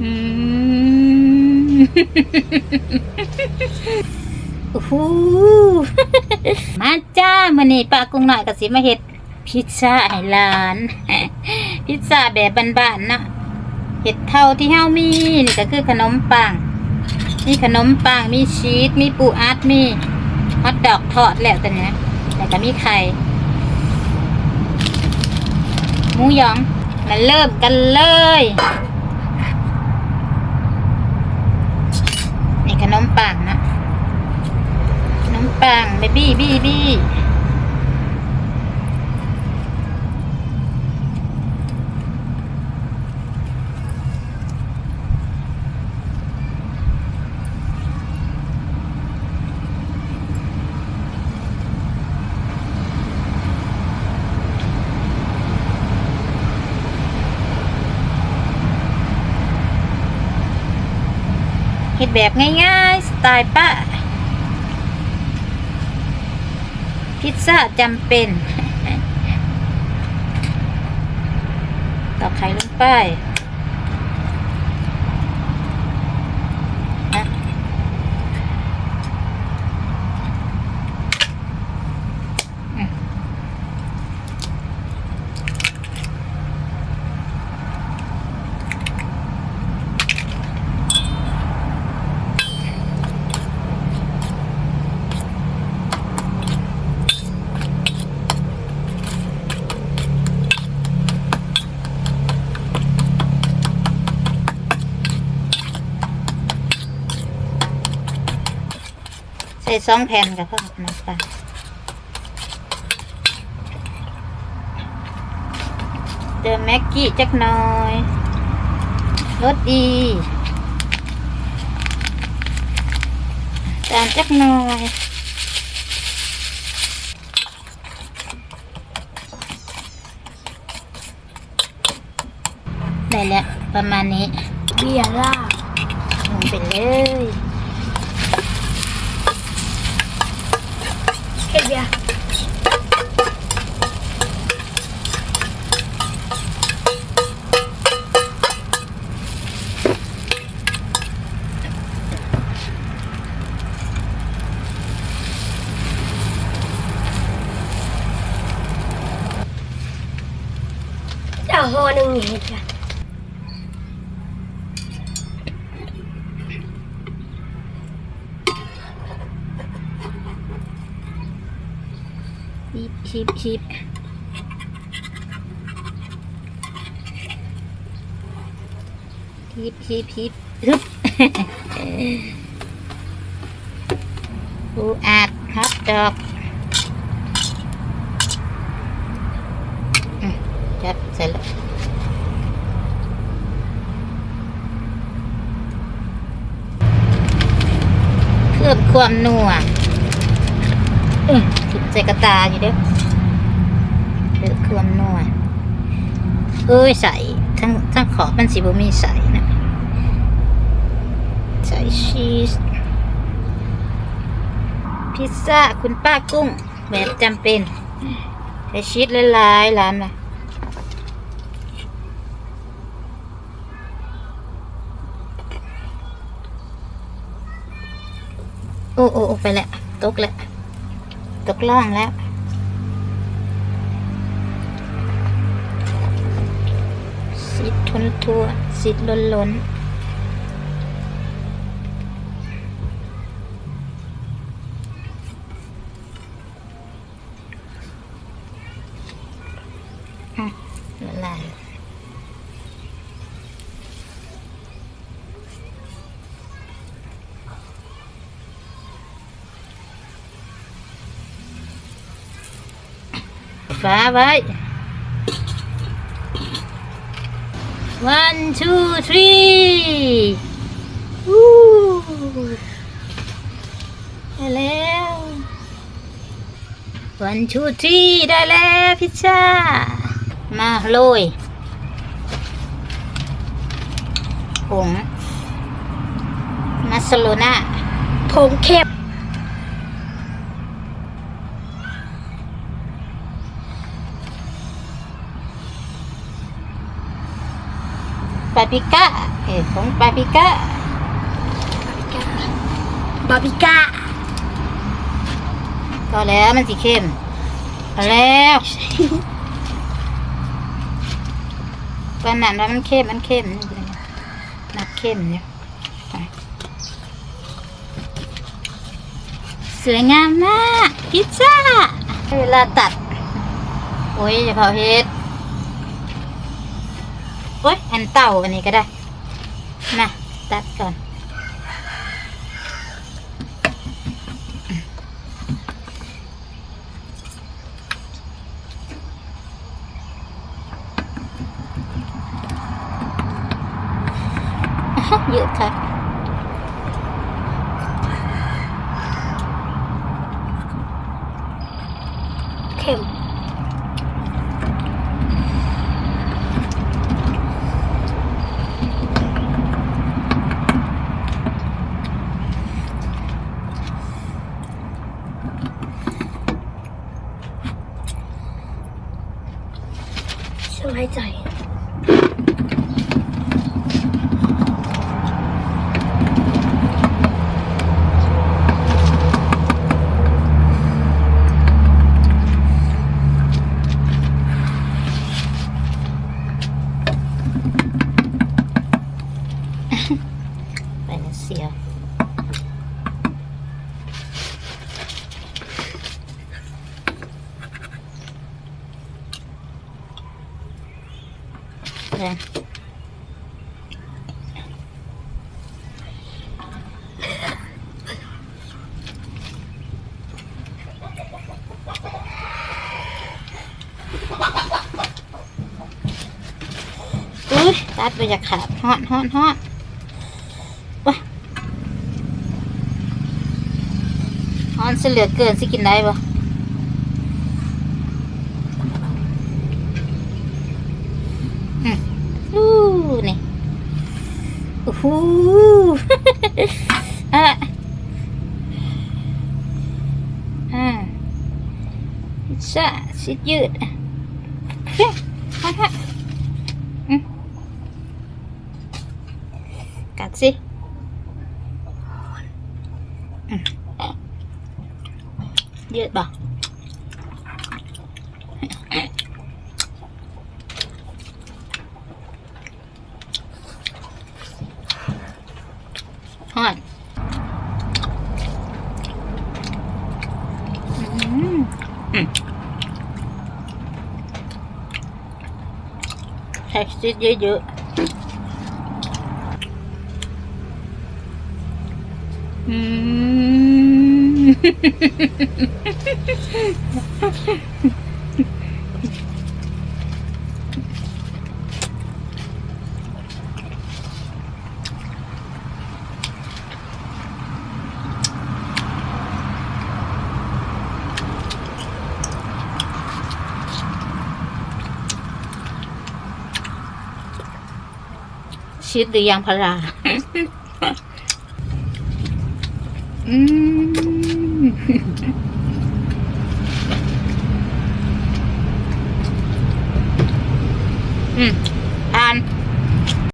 มโอ้โหมาจ้ามื้อนี้ป้ากุ้งหน่อยก็สิมาเฮ็ดพิซซ่าให้หลาน พิซซ่าแบบบานๆเนาะเฮ็ดเท่าที่เฮามีนี่ก็คือขนมปังมีขนมปังมีชีสมีปูอัดมีฮอทดอกทอดแล้วตัวนี้นะแล้วก็มีไข่หมูยองมาเริ่มกันเลย นี่ขนม ปังนะขนมปังเบบี้บี้บี้ ดแบบง่ายๆ สไตล์ป้าพิซซ่าจำเป็นตอกไข่ลงไป ส่สองแผ่นกับพ่อน้ำปลาเติมแม็กกี้จักหน่อยรสดีจานจักหน่อยได้แล้วประมาณนี้เบียร์ล่าลงไปเลย เฮ็ดเบียร์เจ้าห่อหนึ่งนี่เฮ็ดกันชิบชิบชิบชิบชิบชิบฮึบปูอัดฮอตดอกอืมจัดเสร็จแล้วเพิ่มความนัวอืมติดใจกระตาอยู่เด้อ เลือกเครื่องนวดเอ้ยใส่ทั้งทั้งขอบมันสิบ่มีใส่นะใส่ชีสพิซซ่าคุณป้ากุ้ง แบบจำเป็นใส่ชีสหลายๆร้านนะโอ้โอ้โอ้ไปแล้วตกแล้วตกล่องแล้ว สิทธิ์ทนทัวสิทธิ์ล้นล้นอะละลายฟ้าไว้ one two three วู้ได้แล้ว one two three ได้แล้วพิซซ่า มาโรยผงมัสโลน่าผงเค็ม ปาปริก้าเอ้ยผงปาปริก้าบาบิก้าก็แล้วมันสีเข้มเอาแล้วตอนนั้นว่ามันเข้มมันเข้มนี่เลยนักเข้มเนี่ยไปสวยงามมากพิซซ่าเวลาตัด โอ้ยอย่าเผาเฮ็ด โอ้ยอันเต่าอันนี้ก็ได้มาตัดก่อนเยอะค่ะ เข้มช่างหายใจ ไปแล้วเสียว แรงอุ้ยตัดไปจากขาดฮอนฮอนฮอนว้าฮอนเสลือเกินสิกินได้ปะอืมอู้นี่ โอ้โหอะอ่าพิซซ่าชิดยืดอะเฮ้ยมาค่ะอืมกัดสิอืมยืดป่ะฮอนอืมอืม แท็กซี่เยอะๆ อืม ชีสหรือยางพารา อืมอืม